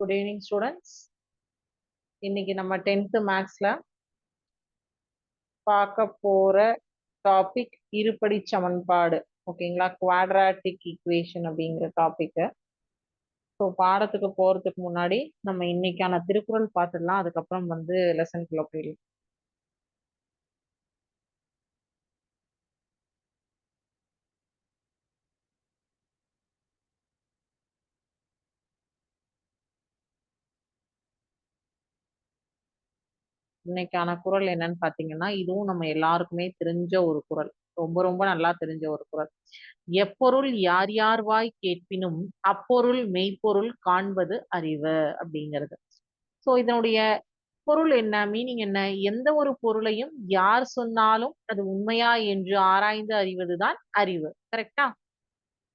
Good evening students இன்னைக்கு நம்ம tenth மேக்ஸில் பார்க்க போகிற டாபிக் இருபடி சமன்பாடு. ஓகேங்களா குவாட்ராட்டிக் ஈக்குவேஷன் அப்படிங்கிற டாப்பிக்கு ஸோ பாடத்துக்கு போகிறதுக்கு முன்னாடி நம்ம இன்னைக்கான திருக்குறள் பார்த்துடலாம். அதுக்கப்புறம் வந்து லெசன்குள்ள போயிடலாம். இன்னைக்கான குறள் என்னன்னு பாத்தீங்கன்னா இதுவும் நம்ம எல்லாருக்குமே தெரிஞ்ச ஒரு குறள் ரொம்ப ரொம்ப நல்லா தெரிஞ்ச ஒரு குறள் எப்பொருள் யார் யார் வாய் கேட்பினும் அப்பொருள் மெய்ப்பொருள் காண்பது அறிவு அப்படிங்கிறது. சோ இதனுடைய பொருள் என்ன மீனிங் என்ன எந்த ஒரு பொருளையும் யார் சொன்னாலும் அது உண்மையா என்று ஆராய்ந்து அறிவதுதான் அறிவு. கரெக்டா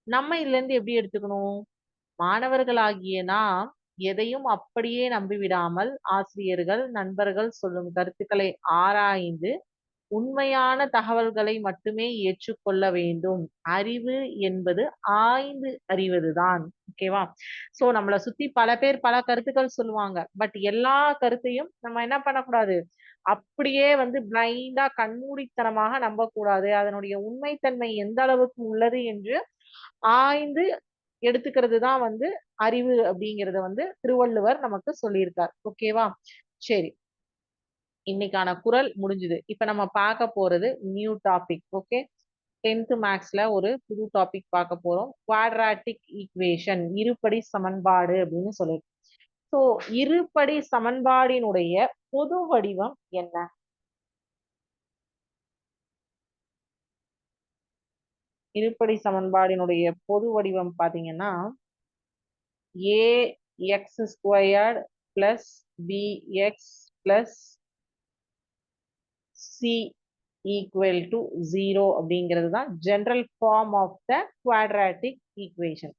நம்ம இதுல இருந்து எப்படி எடுத்துக்கணும்? மாணவர்களாகிய நாம் எதையும் அப்படியே நம்பிவிடாமல் ஆசிரியர்கள் நண்பர்கள் சொல்லும் கருத்துக்களை ஆராய்ந்து உண்மையான தகவல்களை மட்டுமே ஏற்றுக்கொள்ள வேண்டும். அறிவு என்பது ஆய்ந்து அறிவதுதான். ஓகேவா சோ நம்மள சுத்தி பல பேர் பல கருத்துக்கள் சொல்லுவாங்க. பட் எல்லா கருத்தையும் நம்ம என்ன பண்ணக்கூடாது? அப்படியே வந்து பிளைண்டா கண்மூடித்தனமாக நம்பக்கூடாது. அதனுடைய உண்மைத்தன்மை எந்த அளவுக்கு உள்ளது என்று ஆய்ந்து எடுத்துக்கிறது தான் வந்து அறிவு அப்படிங்கறத வந்து திருவள்ளுவர் நமக்கு சொல்லியிருக்கார். ஓகேவா சரி. இன்னைக்கான குரல் முடிஞ்சுது. இப்ப நம்ம பார்க்க போறது நியூ டாபிக் ஓகே டென்த் மேக்ஸ்ல ஒரு புது டாபிக் பார்க்க போறோம். குவாட்ராட்டிக் ஈக்குவேஷன் இருபடி சமன்பாடு அப்படின்னு சொல்லியிருக்கோம் ஸோ இருபடி சமன்பாடினுடைய பொது வடிவம் என்ன? இருபடி சமன்பாடினுடைய பொது வடிவம் பாத்தீங்கன்னா A squared squared bx plus c C equal to zero அப்படிங்கிறது தான் general form of the quadratic equation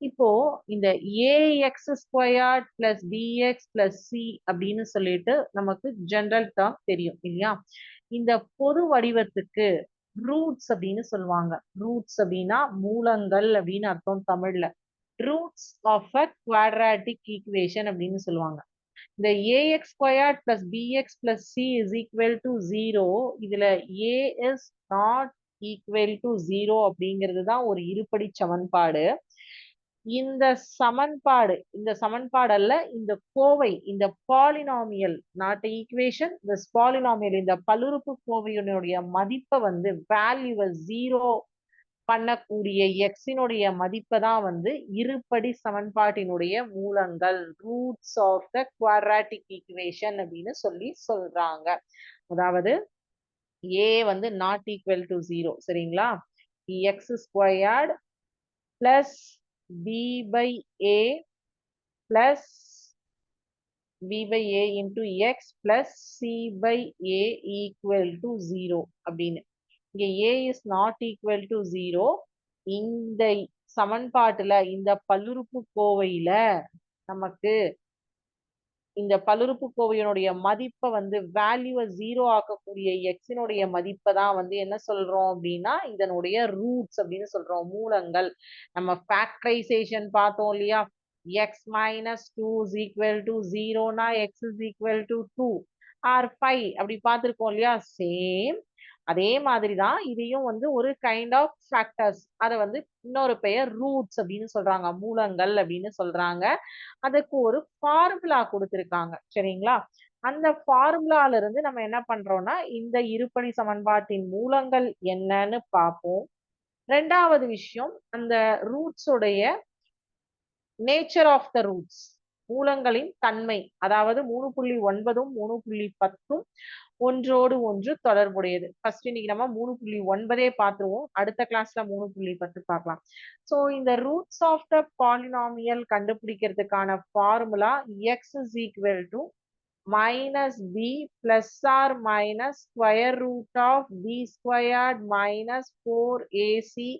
இப்போ இந்த A X squared plus B X plus C அப்படின்னு சொல்லிட்டு நமக்கு ஜென்ரல் டேர்ம் தெரியும் இல்லையா? இந்த பொது வடிவத்துக்கு ரூட்ஸ் அப்படின்னு சொல்லுவாங்க. ரூட்ஸ் அப்படின்னா மூலங்கள் அப்படின்னு அர்த்தம் தமிழ்ல. Roots of a quadratic equation அப்படின்னு சொல்லுவாங்க. இந்த A X squared plus B X plus C is equal to zero இதுல A is not equal to zero அப்படிங்கிறது தான் ஒரு இருபடி சமன்பாடு. இந்த சமன்பாடு இந்த சமன்பாடு அல்ல இந்த கோவை இந்த polynomial not equation this polynomial இந்த பல்லுறுப்பு கோவையினுடைய மதிப்பை வந்து வேல்யூவை ஜீரோ பண்ணக்கூடிய எக்ஸினுடைய மதிப்பை தான் வந்து இருபடி சமன்பாட்டினுடைய மூலங்கள் roots of the quadratic equation அப்படின்னு சொல்லி சொல்றாங்க. அதாவது ஏ வந்து நாட் ஈக்குவல் டு ஜீரோ சரிங்களா? X squared plus B by A plus b by a into x plus c by a equal to 0 அப்படின்னு. இங்க A is not equal to zero இந்த சமன்பாட்டுல இந்த பல்லுறுப்பு கோவையில நமக்கு இந்த பல்லுறுப்பு கோவையினுடைய மதிப்பை வந்து வேல்யூவை ஜீரோ ஆக்கக்கூடிய எக்ஸினுடைய மதிப்பை தான் வந்து என்ன சொல்றோம் அப்படின்னா இதனுடைய ரூட்ஸ் அப்படின்னு சொல்றோம். மூலங்கள். நம்ம ஃபேக்டரைசேஷன் பார்த்தோம் இல்லையா? X minus two is equal to ஜீரோனா X is equal to two or five அப்படி பார்த்துருக்கோம் இல்லையா? சேம் அதே மாதிரி தான் இதையும் வந்து ஒரு கைண்ட் ஆஃப் ஃபேக்டர்ஸ் அதை வந்து இன்னொரு பெயர் ரூட்ஸ் அப்படின்னு சொல்றாங்க மூலங்கள் அப்படின்னு சொல்றாங்க. அதுக்கு ஒரு ஃபார்முலா கொடுத்துருக்காங்க சரிங்களா? அந்த ஃபார்முலால இருந்து நம்ம என்ன பண்றோம்னா இந்த இருபடி சமன்பாட்டின் மூலங்கள் என்னன்னு பார்ப்போம். ரெண்டாவது விஷயம் அந்த ரூட்ஸோடைய நேச்சர் ஆஃப் த ரூட்ஸ் மூலங்களின் தன்மை அதாவது மூணு புள்ளி ஒன்பதும் மூணு புள்ளி பத்தும் ஒன்றோடு ஒன்று தொடர்புடையது. ஃபர்ஸ்ட் இன்னைக்கு நம்ம மூணு புள்ளி ஒன்பதே பார்த்துருவோம். அடுத்த கிளாஸ்ல மூணு புள்ளி பத்து பார்க்கலாம். ஸோ இந்த roots of the polynomial கண்டுபிடிக்கிறதுக்கான formula X is equal to minus B plus or minus square root of B squared minus four A C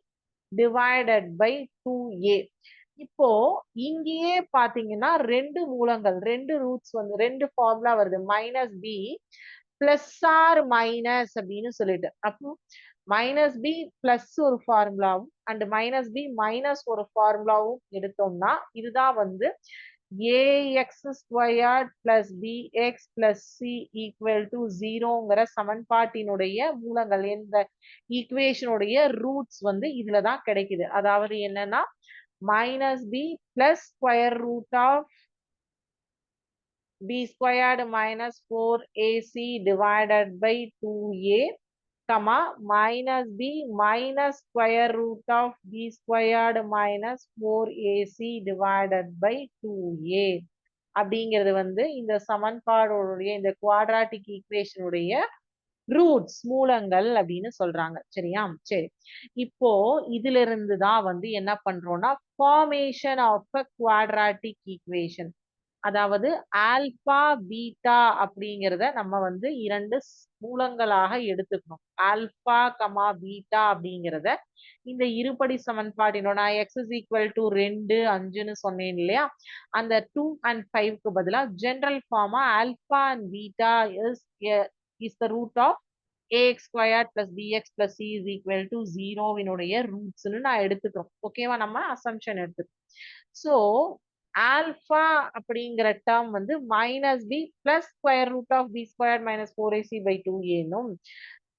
divided by two A இப்போ இங்கேயே பாத்தீங்கன்னா ரெண்டு மூலங்கள் ரெண்டு ரூட்ஸ் வந்து ரெண்டு ஃபார்முலா வருது. Minus b plus or minus அப்படின்னு சொல்லிட்டு. அப்போ மைனஸ் பி பிளஸ் ஒரு ஃபார்முலாவும் அண்ட் மைனஸ் பி மைனஸ் ஒரு ஃபார்முலாவும் எடுத்தோம்னா இதுதான் வந்து A X squared plus B X plus C equal to ஜீரோங்கிற சமன்பாட்டினுடைய மூலங்கள் எந்த ஈக்குவேஷனுடைய ரூட்ஸ் வந்து இதுல தான் கிடைக்குது. அதாவது என்னன்னா minus b plus square root of b squared minus 4ac divided by 2a comma minus b minus square root of b squared minus 4ac divided by 2a அப்படிங்கிறது வந்து இந்த சமன்பாடுடைய இந்த குவாட்ராட்டிக் ஈக்குவேஷனுடைய ரூட்ஸ் மூலங்கள் அப்படின்னு சொல்றாங்க. சரியா? சரி. இப்போ இதுல இருந்து தான் வந்து என்ன பண்றோம்னா formation of a quadratic equation அதாவது ஆல்பா பீட்டா அப்படிங்கிறத நம்ம வந்து இரண்டு மூலங்களாக எடுத்துக்கணும். ஆல்பா கமா பீட்டா அப்படிங்கிறத இந்த இருபடி சமன்பாட்டினோட நான் எக்ஸ் இஸ் ஈக்குவல் டு ரெண்டு அஞ்சுன்னு சொன்னேன் இல்லையா? அந்த டூ அண்ட் ஃபைவ்க்கு பதிலாக general pharma alpha and beta is is the root of A X square plus B X plus C is equal to ஜீரோவினுடைய ரூட்ஸ்னு நான் எடுத்துக்கிறோம். ஓகேவா நம்ம? அசம்ஷன் எடுத்துக்கிறோம். ஸோ ஆல்ஃபா அப்படிங்கிற டேர்ம் வந்து minus B plus square root of B square minus four A C by two ஏனும்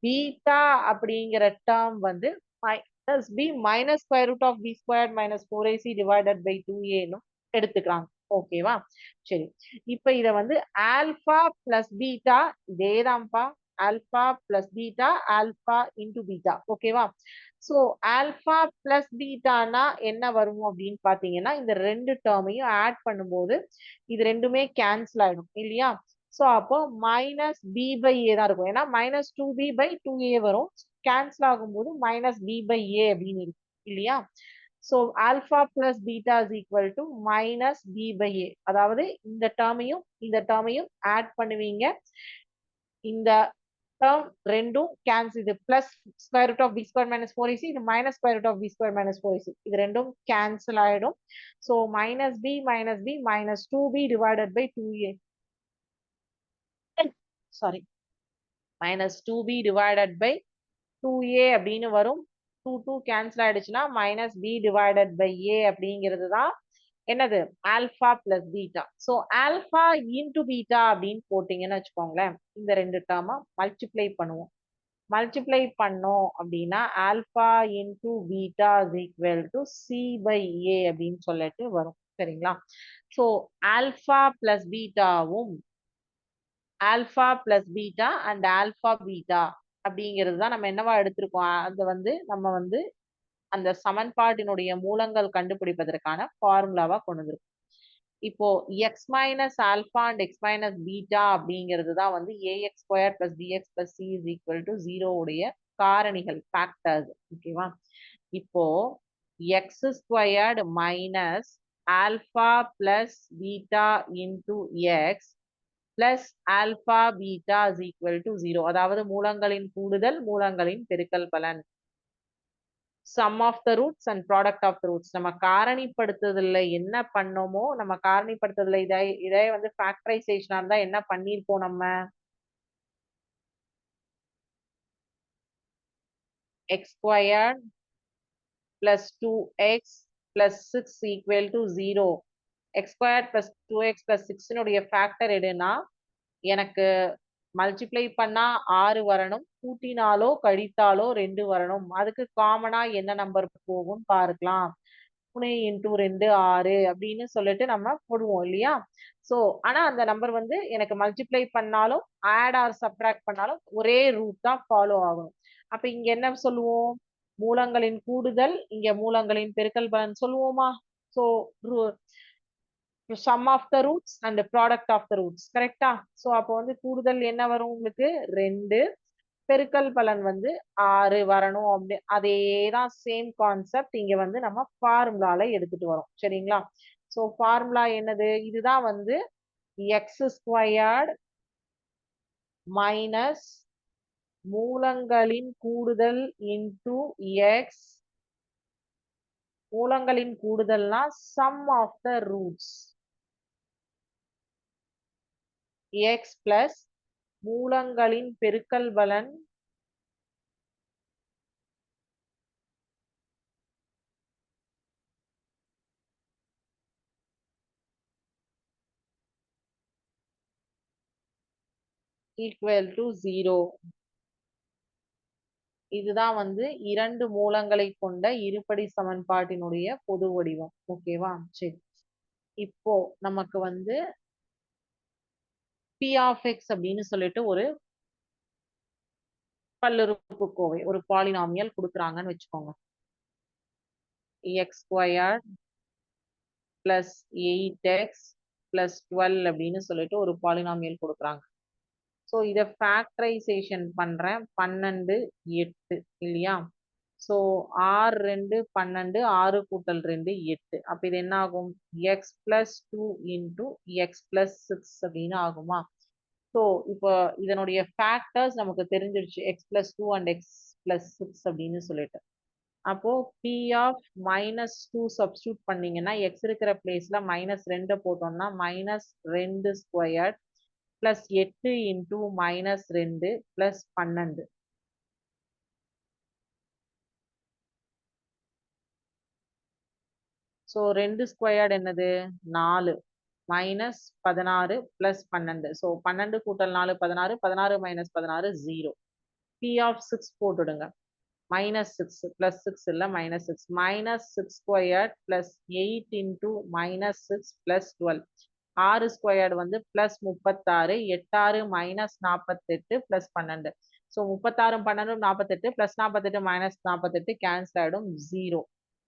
beta அப்படிங்கிற டேர்ம் வந்து minus B minus square root of B square minus four A C divided by two ஏனும் எடுத்துக்கிறாங்க. ஓகேவா சரி. இப்ப இத வந்து alpha plus beta இதேதான்ப்பா alpha plus beta alpha into beta ஓகேவா ஸோ ஆல்பா பிளஸ் பீட்டானா என்ன வரும் அப்படின்னு பார்த்தீங்கன்னா இந்த ரெண்டு டேர்மையும் ஆட் பண்ணும்போது இது ரெண்டுமே கேன்சல் ஆயிடும் இல்லையா? ஸோ அப்போ மைனஸ் பி பை ஏ தான் இருக்கும். ஏன்னா minus two B by two A வரும். கேன்சல் ஆகும்போது மைனஸ் பி பை ஏ அப்படின்னு இருக்கும் இல்லையா? So alpha plus beta is equal to minus B by A அதாவது இந்த டேர்மையும் இந்த டேர்மையும் ஆட் பண்ணுவீங்க. இந்த டேர்ம் ரெண்டும் கேன்சல் இது plus square root of B square minus four A C இது minus square root of B square minus four A C இது ரெண்டும் கேன்சல் ஆகிடும் so minus B minus B minus two B divided by two A sorry minus two B divided by two A அப்படின்னு வரும். Two two cancel ஆயிடுச்சுன்னா minus B divided by A அப்படிங்கிறது தான் என்னது? Alpha plus beta so alpha into beta அப்படின்னு போட்டிங்கன்னு வச்சுக்கோங்களேன். இந்த ரெண்டு டேர்மை மல்டிப்ளை பண்ணுவோம். மல்டிப்ளை பண்ணோம் அப்படின்னா alpha into beta is equal to C by A அப்படின்னு சொல்லிட்டு வரும். சரிங்களா? So alpha plus பீட்டாவும் alpha plus beta and alpha beta அப்படிங்கிறது தான் நம்ம என்னவா எடுத்திருக்கோம். அது வந்து நம்ம வந்து அந்த சமன்பாட்டினுடைய மூலங்கள் கண்டுபிடிப்பதற்கான ஃபார்முலாவா கொண்டு வந்திருக்கோம். இப்போ X minus alpha and X minus beta அப்படிங்கிறது தான் வந்து A X square plus B X plus C is equal to ஜீரோவுடைய காரணிகள் ஃபேக்டர்ஸ் ஓகேவா இப்போ X squared minus alpha plus beta into X plus alpha beta is equal to zero அதாவது மூலங்களின் கூடுதல் மூலங்களின் பெருக்கல் பலன். Sum of the roots and product of the roots நம்ம காரணிப்படுத்துதல்ல என்ன பண்ணோமோ நம்ம காரணிப்படுத்துதல்ல இதை இதே வந்து ஃபேக்டரைசேஷனாக இருந்தா என்ன பண்ணிருப்போம் நம்ம? X squared plus two X plus six equal to zero X square plus two X plus சிக்ஸினுடைய factor எடுனா எனக்கு மல்டிப்ளை பண்ணா ஆறு வரணும் கூட்டினாலோ கழித்தாலோ ரெண்டு வரணும். அதுக்கு காமனா என்ன நம்பர் போகும் பார்க்கலாம். புனே இன்டூ ரெண்டு ஆறு அப்படின்னு சொல்லிட்டு நம்ம போடுவோம் இல்லையா? ஸோ ஆனா அந்த நம்பர் வந்து எனக்கு மல்டிப்ளை பண்ணாலும் ஆட் ஆர் சப்ராக்ட் பண்ணாலும் ஒரே ரூட் தான் ஃபாலோ ஆகும். அப்ப இங்க என்ன சொல்லுவோம்? மூலங்களின் கூடுதல் இங்க மூலங்களின் பெருக்கல் பலன் சொல்லுவோமா? So sum of the roots and product of the roots கரெக்டா ஸோ அப்போ வந்து கூடுதல் என்ன வரும் உங்களுக்கு? ரெண்டு. பெருக்கல் பலன் வந்து ஆறு வரணும் அப்படி அதே தான் சேம் கான்செப்ட் இங்க வந்து நம்ம ஃபார்முலால எடுத்துட்டு வரோம். சரிங்களா? ஸோ ஃபார்முலா என்னது? இதுதான் வந்து எக்ஸ் ஸ்கொயர்ட் மைனஸ் மூலங்களின் கூடுதல் இன்டு எக்ஸ் மூலங்களின் கூடுதல்னா sum of the roots X plus மூலங்களின் பெருக்கல் பலன் ஈக்குவல் டு ஜீரோ இதுதான் வந்து இரண்டு மூலங்களை கொண்ட இருபடி சமன்பாட்டினுடைய பொது வடிவம். ஓகேவா சரி. இப்போ நமக்கு வந்து பி ஆஃப் எக்ஸ் அப்படின்னு சொல்லிட்டு ஒரு பல்லுறுப்புக்கோவை ஒரு பாலினாமியல் கொடுக்குறாங்கன்னு வச்சுக்கோங்க. X square plus eight X plus twelve அப்படின்னு சொல்லிட்டு ஒரு பாலினாமியல் கொடுக்குறாங்க. ஸோ இதை ஃபேக்டரைசேஷன் பண்ணுறேன் பன்னெண்டு எட்டு இல்லையா? ஸோ ஆறு ரெண்டு பன்னெண்டு ஆறு கூட்டல் ரெண்டு எட்டு. அப்போ இது என்ன ஆகும் X plus two into X plus six அப்படின்னு ஆகுமா? ஸோ இப்போ இதனுடைய ஃபேக்டர்ஸ் நமக்கு தெரிஞ்சிருச்சு. X plus two and X plus six அப்படின்னு சொல்லிட்டு. அப்போ P of minus two substitute பண்ணீங்கன்னா எக்ஸ் இருக்கிற பிளேஸ்ல மைனஸ் ரெண்டை போட்டோம்னா மைனஸ் ரெண்டு ஸ்கொயர் பிளஸ் எட்டு இன்டூ மைனஸ் ரெண்டு பிளஸ் பன்னெண்டு. ஸோ ரெண்டு ஸ்கொயர்டு என்னது? நாலு. மைனஸ் பதினாறு பிளஸ் பன்னெண்டு. ஸோ பன்னெண்டு கூட்டல் நாலு பதினாறு பதினாறு மைனஸ் பதினாறு ஜீரோ பி ஆஃப் சிக்ஸ் போட்டுடுங்க. மைனஸ் சிக்ஸ் பிளஸ் சிக்ஸ் இல்லை minus six minus six squared plus eight into minus six plus twelve ஆறு ஸ்கொயர்டு வந்து பிளஸ் முப்பத்தாறு எட்டாறு மைனஸ் நாற்பத்தெட்டு பிளஸ் பன்னெண்டு. ஸோ முப்பத்தாறு பன்னெண்டும் நாற்பத்தெட்டு பிளஸ் நாற்பத்தெட்டு மைனஸ் நாற்பத்தெட்டு கேன்சல் ஆகிடும் ஜீரோ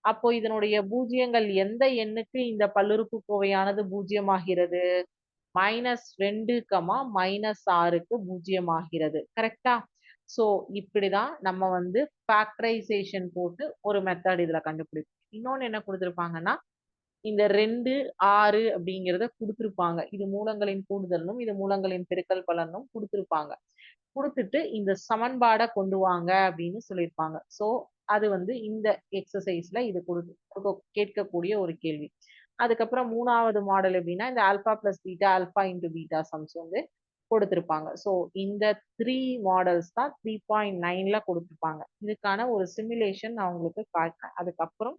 அப்போ இதனுடைய பூஜ்ஜியங்கள் எந்த எண்ணுக்கு இந்த பல்லுறுப்புக்கோவையானது பூஜ்ஜியமாகிறது மைனஸ் ரெண்டு கமா மைனஸ் ஆறுக்கு பூஜ்ஜியமாகிறது கரெக்டா ஸோ இப்படிதான் நம்ம வந்து ஃபேக்டரைசேஷன் போட்டு ஒரு மெத்தட் இதுல கண்டுபிடிப்போம். இன்னொன்னு என்ன கொடுத்துருப்பாங்கன்னா இந்த ரெண்டு ஆறு அப்படிங்கிறத கொடுத்துருப்பாங்க. இது மூலங்களின் கூடுதலும் இது மூலங்களின் பெருக்கல் பலனும் கொடுத்துருப்பாங்க. கொடுத்துட்டு இந்த சமன்பாடை கொண்டு வாங்க அப்படின்னு சொல்லியிருப்பாங்க. ஸோ அது வந்து இந்த எக்ஸசைஸ்ல இது கொடு கேட்கக்கூடிய ஒரு கேள்வி. அதுக்கப்புறம் மூணாவது மாடல் எப்படின்னா இந்த alpha plus beta alpha into beta sums வந்து கொடுத்துருப்பாங்க. ஸோ இந்த த்ரீ மாடல்ஸ் தான் த்ரீ பாயிண்ட் நைன்ல கொடுத்துருப்பாங்க. இதுக்கான ஒரு சிமுலேஷன் நான் உங்களுக்கு காட்டுறேன். அதுக்கப்புறம்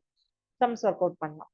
சம்ஸ் ஒர்க் அவுட் பண்ணலாம்.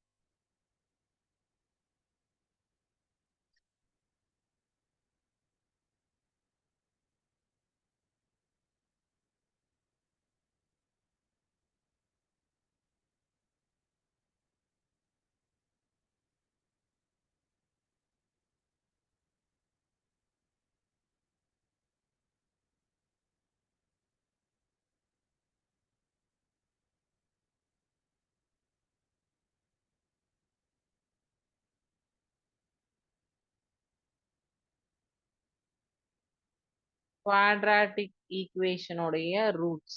Quadratic equation உடைய roots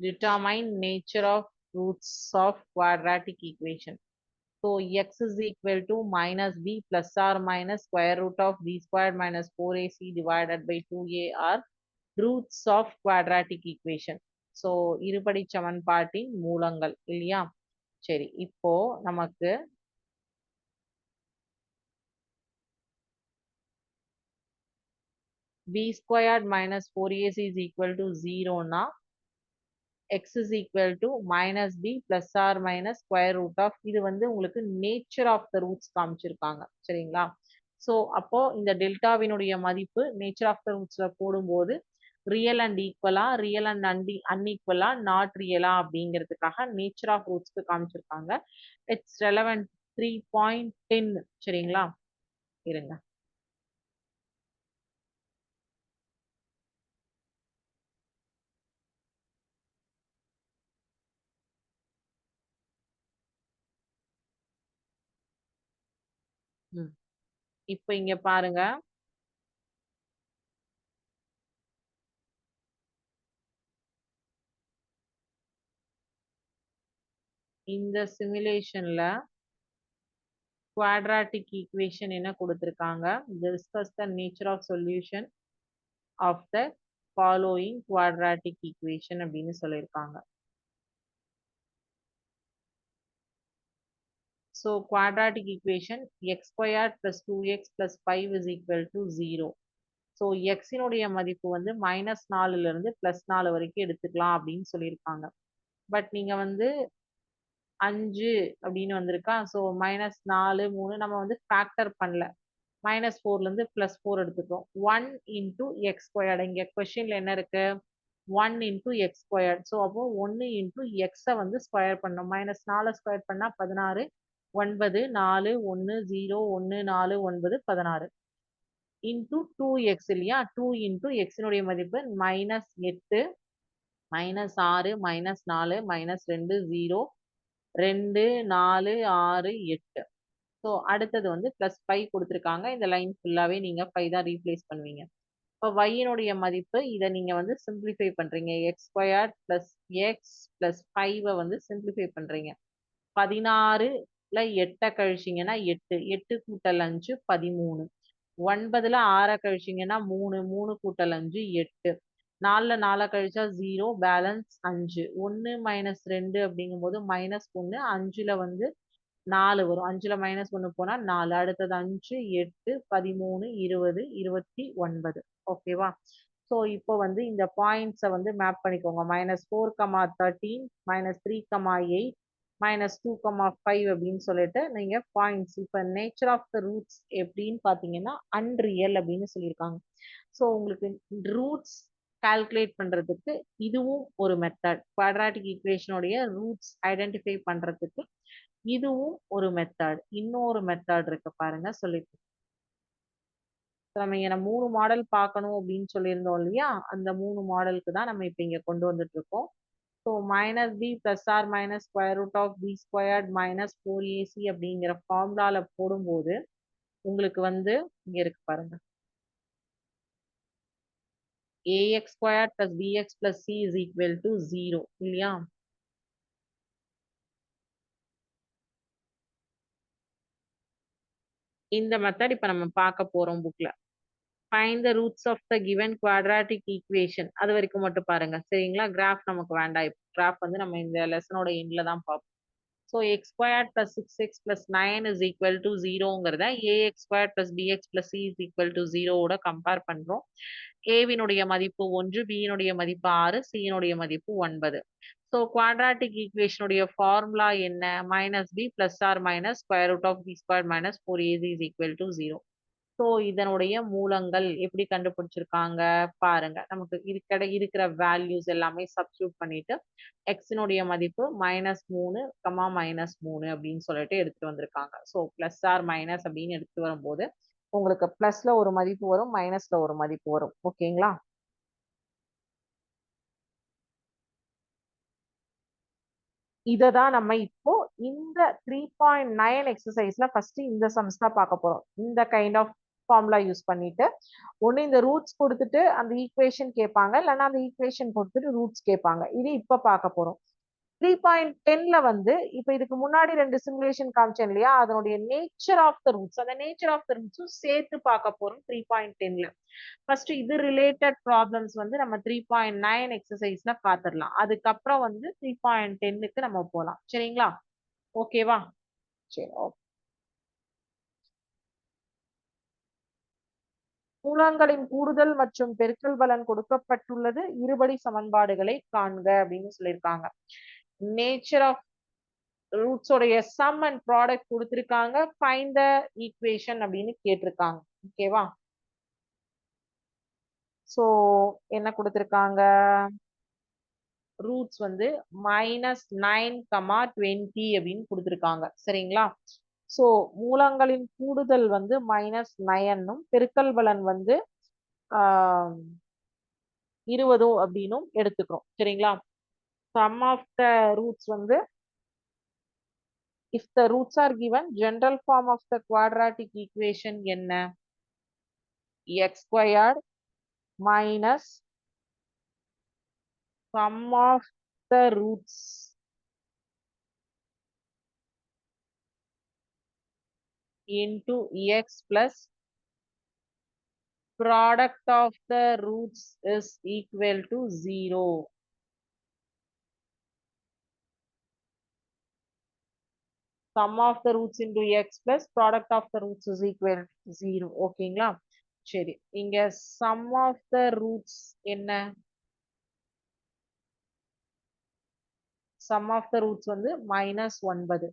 determine nature of roots of quadratic equation so x is equal to minus b plus or minus square root of b squared minus 4ac divided by 2a are roots of quadratic equation so இருபடி சமன்பாட்டின் மூலங்கள் இல்லையா சரி இப்போ நமக்கு b squared minus 4ac is equal to 0 னா x is equal to minus b plus or minus square root of இது வந்து உங்களுக்கு nature of the roots காமிச்சிருக்காங்க சரிங்களா? ஸோ அப்போ இந்த டெல்டாவினுடைய மதிப்பு நேச்சர் ஆஃப் த ரூட்ஸில் போடும்போது ரியல் அண்ட் ஈக்குவலா ரியல் அண்ட் அன்டி அன்ஈக்குவலா நாட் ரியலா அப்படிங்கிறதுக்காக நேச்சர் ஆஃப் ரூட்ஸ்க்கு காமிச்சிருக்காங்க. It's relevant three point ten சரிங்களா? இருங்க. இப்ப இங்க பாருங்க இந்த சிமுலேஷன்ல குவாட்ராட்டிக் ஈக்குவேஷன் என்ன கொடுத்துருக்காங்க discuss the nature of solution of the following quadratic equation அப்படின்னு சொல்லியிருக்காங்க So quadratic equation x squared plus 2x plus 5 is equal to 0. So எக்ஸினுடைய மதிப்பு வந்து மைனஸ் நாலுலேருந்து ப்ளஸ் நாலு வரைக்கும் எடுத்துக்கலாம் அப்படின்னு சொல்லியிருக்காங்க. பட் நீங்க வந்து அஞ்சு அப்படின்னு வந்திருக்கா? ஸோ மைனஸ் நாலு மூணு நம்ம வந்து ஃபேக்டர் பண்ணல. மைனஸ் ஃபோர்லேருந்து ப்ளஸ் ஃபோர் எடுத்துக்கிறோம் ஒன் இன்டூ எக்ஸ் ஸ்கொயர்டு இங்கே கொஷினில் என்ன இருக்கு? One into X squared so அப்போ ஒன்று இன்டூ எக்ஸை வந்து ஸ்கொயர் பண்ணோம். மைனஸ் நாலு ஸ்கொயர் பண்ணால் பதினாறு ஒன்பது நாலு ஒன்று ஜீரோ ஒன்று நாலு ஒன்பது பதினாறு. இன்டூ டூ எக்ஸ் இல்லையா? டூ இன்டூ எக்ஸினுடைய மதிப்பு மைனஸ் எட்டு மைனஸ் ஆறு மைனஸ் நாலு மைனஸ் ரெண்டு ஜீரோ ரெண்டு நாலு ஆறு எட்டு. ஸோ அடுத்தது வந்து ப்ளஸ் ஃபைவ் கொடுத்துருக்காங்க. இந்த லைன் ஃபுல்லாகவே நீங்கள் ஃபைவ் தான் ரீப்ளேஸ் பண்ணுவீங்க. இப்போ ஒய்யினுடைய மதிப்பு இதை நீங்கள் வந்து சிம்பிளிஃபை பண்ணுறீங்க X square plus X plus ஃபைவை வந்து சிம்பிளிஃபை பண்ணுறீங்க பதினாறு பதினாறுல எட்டை கழிச்சிங்கன்னா எட்டு எட்டு கூட்டல் அஞ்சு பதிமூணு. ஒன்பதுல ஆறை கழிச்சிங்கன்னா மூணு மூணு கூட்டல் அஞ்சு எட்டு. நாலில் நாலை கழிச்சா ஜீரோ பேலன்ஸ் அஞ்சு. ஒன்று மைனஸ் ரெண்டு அப்படிங்கும்போது மைனஸ் ஒன்று அஞ்சில் வந்து நாலு வரும். அஞ்சில் மைனஸ் ஒன்று போனால் நாலு. அடுத்தது அஞ்சு எட்டு பதிமூணு இருபது இருபத்தி ஒன்பது. ஓகேவா ஸோ இப்போ வந்து இந்த பாயிண்ட்ஸை வந்து மேப் பண்ணிக்கோங்க. Minus four comma thirteen minus three comma eight minus two comma five அப்படின்னு சொல்லிட்டு நீங்கள் பாயிண்ட்ஸ் இப்போ நேச்சர் ஆஃப் த ரூட்ஸ் எப்படின்னு பார்த்தீங்கன்னா அன்ரியல் அப்படின்னு சொல்லியிருக்காங்க. ஸோ உங்களுக்கு ரூட்ஸ் கால்குலேட் பண்ணுறதுக்கு இதுவும் ஒரு மெத்தட் குவாட்ராட்டிக் ஈக்குவேஷனுடைய ரூட்ஸ் ஐடென்டிஃபை பண்ணுறதுக்கு இதுவும் ஒரு மெத்தட் இன்னொரு மெத்தட் இருக்கு பாருங்க சொல்லிட்டு. நம்ம இங்க மூணு மாடல் பார்க்கணும் அப்படின்னு சொல்லியிருந்தோம் இல்லையா? அந்த மூணு மாடலுக்கு தான் நம்ம இப்போ இங்கே கொண்டு வந்துட்டு இருக்கோம். So minus B plus or minus square root of B squared minus four A C அப்படிங்கிற ஃபார்முலால போடும்போது உங்களுக்கு வந்து இங்க இருக்கு பாருங்க. Ax squared plus bx plus C is equal to 0 இல்லையா? இந்த மெத்தட் இப்போ நம்ம பார்க்க போகிறோம் புக்கில் find the roots of the given quadratic equation அது வரைக்கும் மட்டும் பாருங்க. சரிங்களா? கிராஃப் நமக்கு வேண்டாம். இப்போ கிராஃப் வந்து நம்ம இந்த லெசனோட எண்ட்ல தான் பார்ப்போம். So X square plus six X plus nine is equal to ஜீரோங்கிறத A X square plus B X plus C is equal to ஜீரோவோட compare பண்றோம். ஏவினுடைய மதிப்பு ஒன்று பியினுடைய மதிப்பு ஆறு சியினுடைய மதிப்பு ஒன்பது. ஸோ குவாட்ராட்டிக் ஈக்குவேஷனுடைய ஃபார்முலா என்ன? Minus B plus or minus square root of B square minus four A C is equal to zero so இதனுடைய மூலங்கள் எப்படி கண்டுபிடிச்சிருக்காங்க? பாருங்க. நமக்கு இருக்கிற இருக்கிற வேல்யூஸ் எல்லாமே சப்ஸ்டியூட் பண்ணிட்டு எக்ஸினுடைய மதிப்பு மைனஸ் மூணு கமா மைனஸ் மூணு அப்படின்னு சொல்லிட்டு எடுத்துட்டு வந்திருக்காங்க. ஸோ பிளஸ் ஆர் மைனஸ் அப்படின்னு எடுத்துட்டு வரும்போது உங்களுக்கு பிளஸ்ல ஒரு மதிப்பு வரும் மைனஸ்ல ஒரு மதிப்பு வரும். ஓகேங்களா? இதை தான் நம்ம இப்போ இந்த த்ரீ பாயிண்ட் நைன் எக்ஸசைஸ்ல ஃபர்ஸ்ட் இந்த சம்ஸ் தான் பார்க்க போறோம். இந்த கைண்ட் ஆஃப் ஃபார்முலா யூஸ் பண்ணிட்டு ஒன்று இந்த ரூட்ஸ் கொடுத்துட்டு அந்த ஈக்குவேஷன் கேட்பாங்க இல்லைன்னா அந்த ஈக்குவேஷன் கொடுத்துட்டு ரூட்ஸ் கேட்பாங்க. இது இப்போ பார்க்க போறோம். த்ரீ பாயிண்ட் டென்ல வந்து இப்போ இதுக்கு முன்னாடி ரெண்டு சிமுலேஷன் காமிச்சேன் இல்லையா? அதனுடைய நேச்சர் ஆஃப் த ரூட்ஸ் அந்த நேச்சர் ஆஃப் த ரூட்ஸும் சேர்த்து பார்க்க போறோம் த்ரீ பாயிண்ட் டென்ல ஃபர்ஸ்ட் இது ரிலேட்டட் ப்ராப்ளம்ஸ் வந்து நம்ம த்ரீ பாயிண்ட் நைன் எக்ஸசைஸ்ல பார்த்துடலாம். அதுக்கப்புறம் வந்து த்ரீ பாயிண்ட் டென்னுக்கு நம்ம போகலாம் சரிங்களா? ஓகேவா சரி ஓகே மூலங்களின் கூடுதல் மற்றும் பெருக்கல் பலன் கொடுக்கப்பட்டுள்ளது. இருபடி சமன்பாடுகளை காண்க அப்படின்னு சொல்லியிருக்காங்க. நேச்சர் ஆஃப் ரூட்ஸோடைய சம் அண்ட் ப்ராடக்ட் கொடுத்துருக்காங்க. ஃபைண்ட் த ஈக்குவேஷன் அப்படின்னு கேட்டிருக்காங்க. ஓகேவா ஸோ என்ன கொடுத்துருக்காங்க? ரூட்ஸ் வந்து மைனஸ் நைன் கமா டுவெண்ட்டி அப்படின்னு கொடுத்துருக்காங்க. சரிங்களா? ஸோ மூலங்களின் கூடுதல் வந்து மைனஸ் நயனும் பெருக்கல் பலன் வந்து இருபதும் அப்படின்னும் எடுத்துக்கிறோம். சரிங்களா? சம் ஆஃப் த ரூட்ஸ் வந்து if the roots are given general form of the quadratic equation என்ன? X squared minus sum of the roots into x plus product of the roots is equal to 0. Sum of the roots into x plus product of the roots is equal to 0. ஓகேங்களா சரி இங்க sum of the roots என்ன sum of the roots வந்து minus ஒன்பது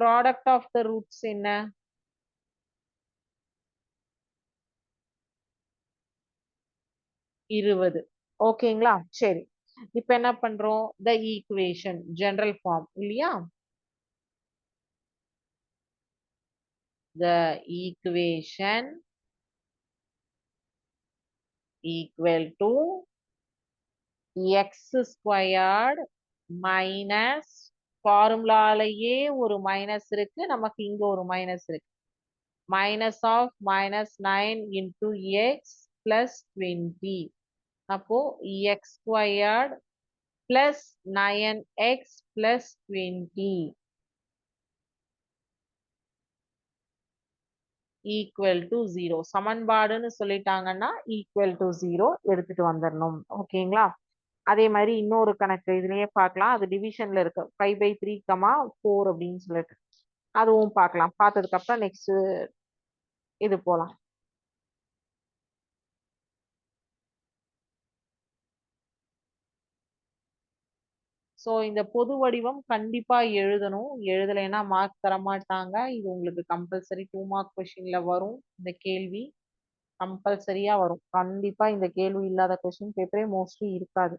product of the roots என்ன? இருபது. ஓகேங்களா? சரி. இப்ப என்ன பண்றோம்? த ஈக்குவேஷன் ஜெனரல் ஃபார்ம் இல்லையா? The equation equal to x squared minus ஃபார்முலாலேயே ஒரு மைனஸ் இருக்கு நமக்கு இங்க ஒரு மைனஸ் இருக்கு. Minus of minus nine into x plus twenty அப்போ x squared plus nine x plus twenty equal to zero சமன்பாடுன்னு சொல்லிட்டாங்கன்னா equal to zero எடுத்துட்டு வந்துடணும் ஓகேங்களா அதே மாதிரி இன்னொரு கணக்கு இதுலயே பார்க்கலாம். அது டிவிஷன்ல இருக்கு. Five by three comma four அப்படின்னு சொல்லிட்டு. அதுவும் பார்க்கலாம். பார்த்ததுக்கு அப்புறம் நெக்ஸ்ட் இது போலாம். ஸோ இந்த பொது வடிவம் கண்டிப்பா எழுதணும். எழுதலைன்னா மார்க் தர மாட்டாங்க. இது உங்களுக்கு கம்பல்சரி டூ மார்க் கொஷினில் வரும். இந்த கேள்வி கம்பல்சரியா வரும். கண்டிப்பா இந்த கேள்வி இல்லாத கொஷின் பேப்பரே மோஸ்ட்லி இருக்காது.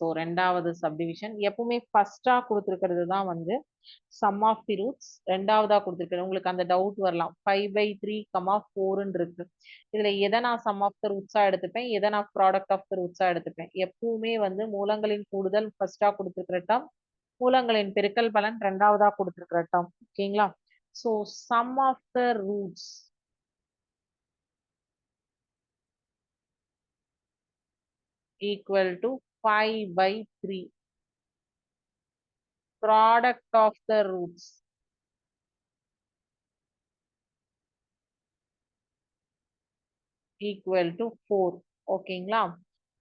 ஸோ ரெண்டாவது சப்டிவிஷன் எப்பவுமே ஃபர்ஸ்டா கொடுத்துருக்கிறது தான் வந்து சம் ஆஃப் தி ரூட்ஸ் ரெண்டாவதா கொடுத்துருக்கிறது. உங்களுக்கு அந்த டவுட் வரலாம். ஃபைவ் பை த்ரீ கமா ஃபோர்னு இருக்கு. இதுல எதை நான் சம் ஆஃப் த ரூட்ஸா எடுத்துப்பேன்? எதை நான் ப்ராடக்ட் ஆஃப் த ரூட்ஸா எடுத்துப்பேன்? எப்பவுமே வந்து மூலங்களின் கூடுதல் ஃபர்ஸ்டா கொடுத்துருக்கிற டம் மூலங்களின் பெருக்கல் பலன் ரெண்டாவதா கொடுத்துருக்கிற டம் ஓகேங்களா so sum of the roots equal to 5 by 3. Product of the roots. equal to 4. ஓகேங்களா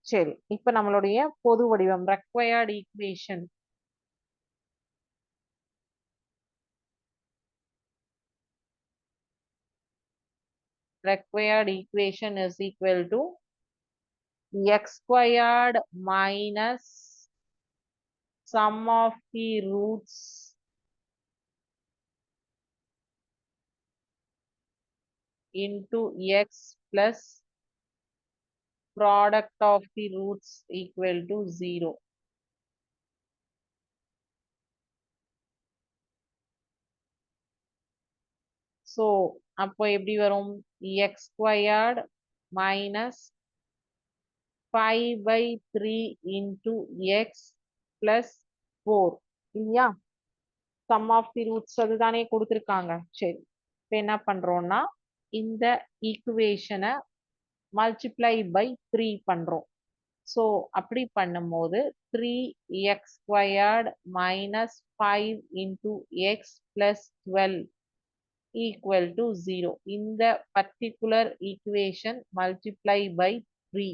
சரி இப்ப நம்மளுடைய பொது வடிவம் required equation required equation is equal to x squared minus sum of the roots into x plus product of the roots equal to 0. So, அப்போ எப்படி வரும் x squared minus 5 by 3 into x plus 4 இல்லையா? Sum of the roots அதுதானே கொடுத்துருக்காங்க. சரி. இப்போ என்ன பண்றோம்னா இந்த ஈக்குவேஷனை மல்டிப்ளை பை த்ரீ பண்றோம். ஸோ அப்படி பண்ணும்போது three x squared minus five into x plus twelve equal to zero இந்த particular equation multiply by three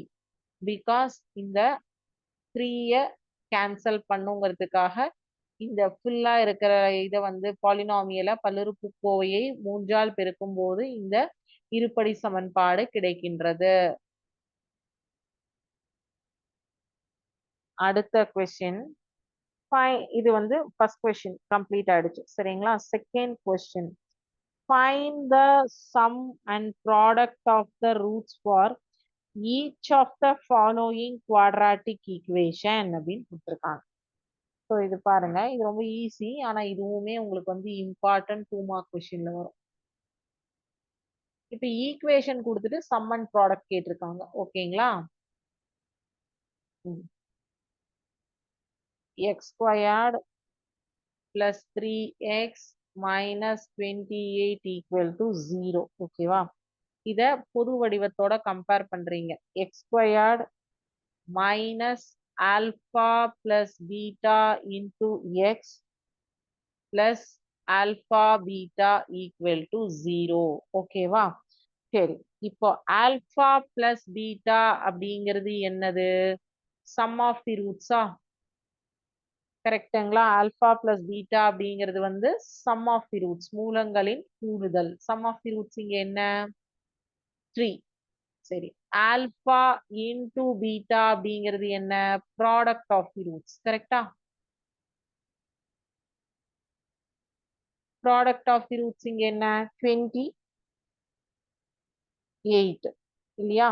because இந்த த்ரீயை கேன்சல் பண்ணுங்கிறதுக்காக இந்த ஃபுல்லா இருக்கிற இதை வந்து பாலினாமியல பல்லுறுப்புக்கோவையை மூன்றால் பெருக்கும் போது இந்த இருபடி சமன்பாடு கிடைக்கின்றது. அடுத்த கொஸ்டின் இது வந்து ஃபர்ஸ்ட் கொஸ்டின் கம்ப்ளீட் ஆயிடுச்சு. சரிங்களா? Second question find the sum and product of the roots for each of the following quadratic equation அப்படின்னு கொடுத்துருக்காங்க. ஸோ இது பாருங்க. இது ரொம்ப ஈஸி ஆனா இதுவுமே உங்களுக்கு வந்து இம்பார்ட்டன்ட் டூ மார்க் கொஸ்டின்ல வரும். இப்போ ஈக்குவேஷன் கொடுத்துட்டு சம் அண்ட் ப்ராடக்ட் கேட்டிருக்காங்க. ஓகேங்களா x squared plus three x minus twenty eight equal to zero ஓகேவா இதை பொது வடிவத்தோட கம்பேர் பண்றீங்க. X squared minus alpha plus beta into x plus alpha beta equal to zero ஓகேவா சரி. இப்போ ஆல்பா பிளஸ் பீட்டா அப்படிங்கிறது என்னது? சம் ஆஃப் தி ரூட்ஸா கரெக்டுங்களா ஆல்பா பிளஸ் பீட்டா அப்படிங்கிறது வந்து சம் ஆஃப் தி ரூட்ஸ் மூலங்களின் கூடுதல். சம் ஆஃப் தி ரூட்ஸ் இங்க என்ன? த்ரீ சரி. ஆல்பா இன்டு பீட்டா அப்படிங்கிறது என்ன? ப்ராடக்ட் ஆஃப் தி ரூட்ஸ் கரெக்டா ப்ராடக்ட் ஆஃப் தி ரூட்ஸ் இங்க என்ன? டுவெண்ட்டி எயிட் இல்லையா?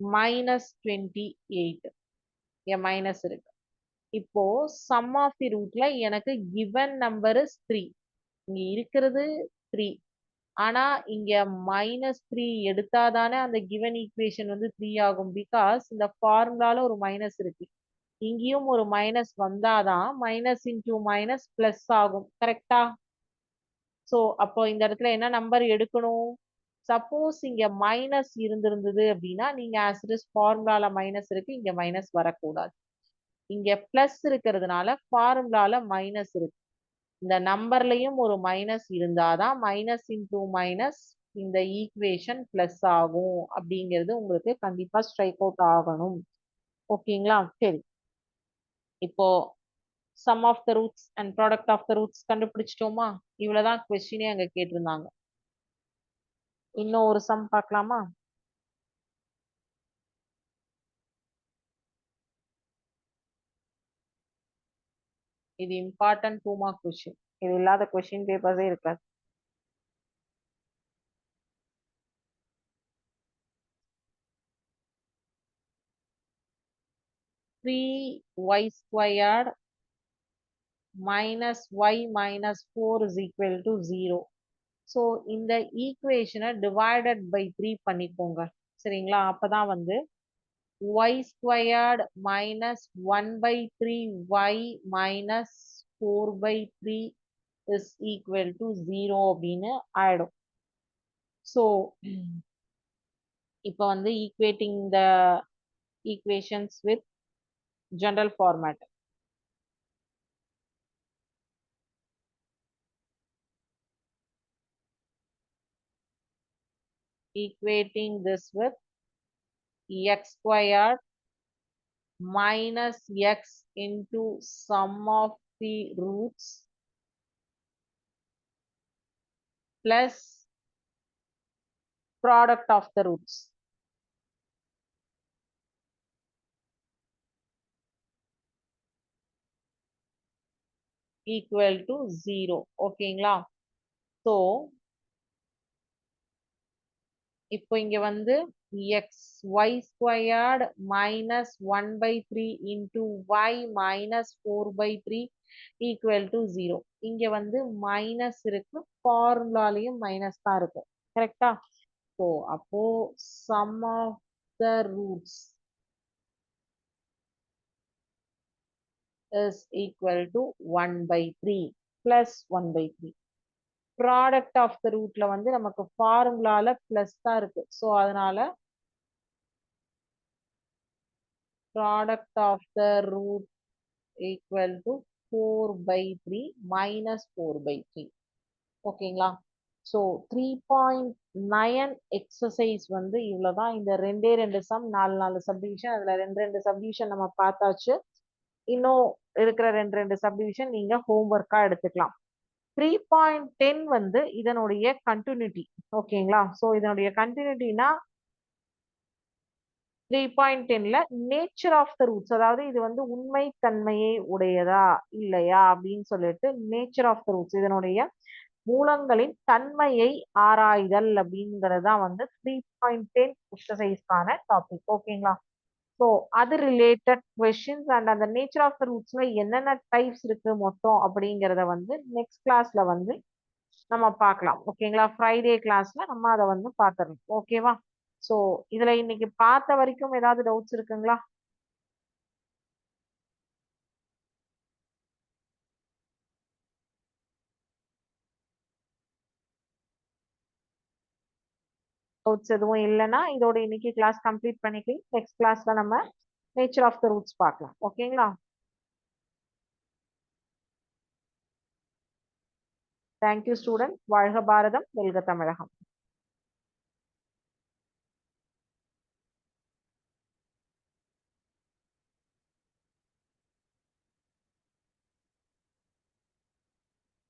மைனஸ் டுவெண்ட்டி எயிட் என் மைனஸ் இருக்கு. இப்போ சம் ஆஃப் தி ரூட்ல எனக்கு கிவன் நம்பர் இஸ் த்ரீ இங்க இருக்கிறது த்ரீ ஆனா இங்க மைனஸ் த்ரீ எடுத்தாதானே அந்த கிவன் ஈக்குவேஷன் வந்து த்ரீ ஆகும். பிகாஸ் இந்த ஃபார்முலால ஒரு மைனஸ் இருக்கு. இங்கேயும் ஒரு மைனஸ் வந்தாதான் மைனஸ் இன்டூ மைனஸ் பிளஸ் ஆகும். கரெக்டா ஸோ அப்போ இந்த இடத்துல என்ன நம்பர் எடுக்கணும்? சப்போஸ் இங்க மைனஸ் இருந்திருந்தது அப்படின்னா நீங்க ஆஸ் இட் இஸ் ஃபார்முலால மைனஸ் இருக்கு. இங்க மைனஸ் வரக்கூடாது. இங்க பிளஸ் இருக்கிறதுனால ஃபார்முலால மைனஸ் இருக்கு. இந்த நம்பர்லயும் ஒரு மைனஸ் இருந்தாதான் மைனஸ் இன்டூ மைனஸ் இந்த ஈக்குவேஷன் பிளஸ் ஆகும் அப்படிங்கிறது உங்களுக்கு கண்டிப்பா ஸ்ட்ரைக் அவுட் ஆகணும். ஓகேங்களா சரி. இப்போ sum of the roots and product of the roots கண்டுபிடிச்சிட்டோமா? இவ்வளவுதான் கொஸ்டினே அங்க கேட்டிருந்தாங்க. இன்னும் ஒரு சம் பார்க்கலாமா? இது இம்பார்ட்டன்ட் டூ மார்க் கொஸ்டின் இது இல்லாத கொஸ்டின் பேப்பர்ஸே இருக்காது. Three y squared minus y minus four is equal to zero so இந்த ஈக்குவேஷனை டிவைடட் பை த்ரீ பண்ணிக்கோங்க. சரிங்களா? அப்பதான் வந்து y squared minus one by three y minus four by three is equal to zero அப்படின்னு ஆயிடும் ஸோ இப்போ வந்து equating the equations with general format equating this with x squared minus x into sum of the roots plus product of the roots. equal to 0 ஓகேங்களா so இப்போ இங்க வந்து x y squared minus one by three into y minus four by three equal to zero இங்க வந்து minus இருக்கு ஃபார்முலாலையும் minus தான் இருக்கு. கரெக்டா ஸோ அப்போ sum of the roots is equal to 1 by 3 plus 1 by 3 product of the ரூட்ல வந்து நமக்கு ஃபார்முலால பிளஸ் தான் இருக்கு. ஸோ அதனால product of the root equal to four by three minus four by three ஓகேங்களா so three point nine exercise வந்து இவ்வளோதான் இந்த ரெண்டே ரெண்டு சம் நாலு நாலு சப்டிவிஷன் அதில் ரெண்டு ரெண்டு சப்டிவிஷன் நம்ம பார்த்தாச்சு. இன்னும் இருக்கிற ரெண்டு ரெண்டு சப்டிவிஷன் நீங்கள் ஹோம்ஒர்க்காக எடுத்துக்கலாம். த்ரீ பாயிண்ட் டென் வந்து இதனுடைய கண்டினியூட்டி ஓகேங்களா ஸோ இதனுடைய கண்டினியூட்டினா த்ரீ பாயிண்ட் டென்ல நேச்சர் ஆஃப் த ரூட்ஸ் அதாவது இது வந்து உண்மை தன்மையை உடையதா இல்லையா அப்படின்னு சொல்லிட்டு நேச்சர் ஆஃப் த ரூட்ஸ் இதனுடைய மூலங்களின் தன்மையை ஆராய்தல் அப்படிங்கிறது தான் வந்து த்ரீ பாயிண்ட் டென் எக்ஸசைஸ்க்கான டாபிக் ஓகேங்களா? ஸோ அது ரிலேட்டட் கொஷின்ஸ் அண்ட் அந்த நேச்சர் ஆஃப் த ரூட்ஸ்ல என்னென்ன டைப்ஸ் இருக்கு மொத்தம் அப்படிங்கிறத வந்து நெக்ஸ்ட் கிளாஸ்ல வந்து நம்ம பார்க்கலாம். ஓகேங்களா? ஃப்ரைடே கிளாஸ்ல நம்ம அதை வந்து பார்த்துடலாம். ஓகேவா? ஸோ இதுல இன்னைக்கு பார்த்த வரைக்கும் ஏதாவது டவுட்ஸ் இருக்குங்களா? டவுட்ஸ் எதுவும் இல்லைன்னா இதோட இன்னைக்கு கிளாஸ் கம்ப்ளீட் பண்ணிக்கலாம். நெக்ஸ்ட் கிளாஸ்ல நம்ம நேச்சர் ஆஃப் த ரூட்ஸ் பார்க்கலாம். ஓகேங்களா தேங்க்யூ ஸ்டூடெண்ட் வாழ்க பாரதம் வெல்க தமிழகம்.